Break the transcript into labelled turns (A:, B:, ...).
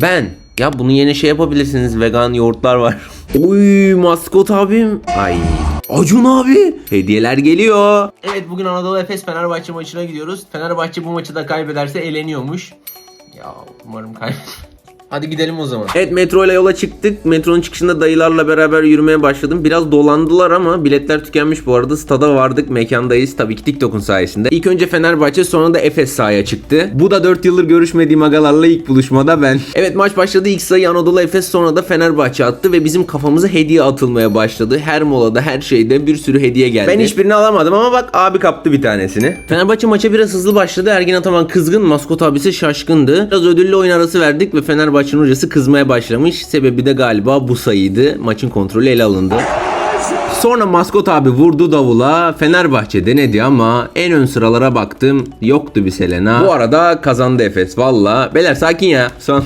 A: Ben. Ya bunu yeni şey yapabilirsiniz. Vegan yoğurtlar var. Oy maskot abim. Ay. Acun abi. Hediyeler geliyor.
B: Evet bugün Anadolu Efes Fenerbahçe maçına gidiyoruz. Fenerbahçe bu maçı da kaybederse eleniyormuş. Ya umarım kaybeder. Hadi gidelim o zaman.
A: Evet metro ile yola çıktık. Metronun çıkışında dayılarla beraber yürümeye başladım. Biraz dolandılar ama biletler tükenmiş bu arada. Stada vardık. Mekandayız. Tabii ki TikTok'un sayesinde. İlk önce Fenerbahçe sonra da Efes sahaya çıktı. Bu da 4 yıldır görüşmediğim agalarla ilk buluşmada ben. Evet maç başladı. İlk sayı Anadolu Efes sonra da Fenerbahçe attı ve bizim kafamıza hediye atılmaya başladı. Her molada her şeyde bir sürü hediye geldi. Ben hiçbirini alamadım ama bak abi kaptı bir tanesini. Fenerbahçe maça biraz hızlı başladı. Ergin Ataman kızgın. Maskot abisi şaşkındı. Biraz ödüllü oyun arası verdik ve Fenerbahçe'nin hocası kızmaya başlamış. Sebebi de galiba bu sayıydı. Maçın kontrolü ele alındı. Sonra maskot abi vurdu davula. Fenerbahçe denedi ama en ön sıralara baktım. Yoktu bir Selena. Bu arada kazandı Efes valla. Beyler sakin ya. Son.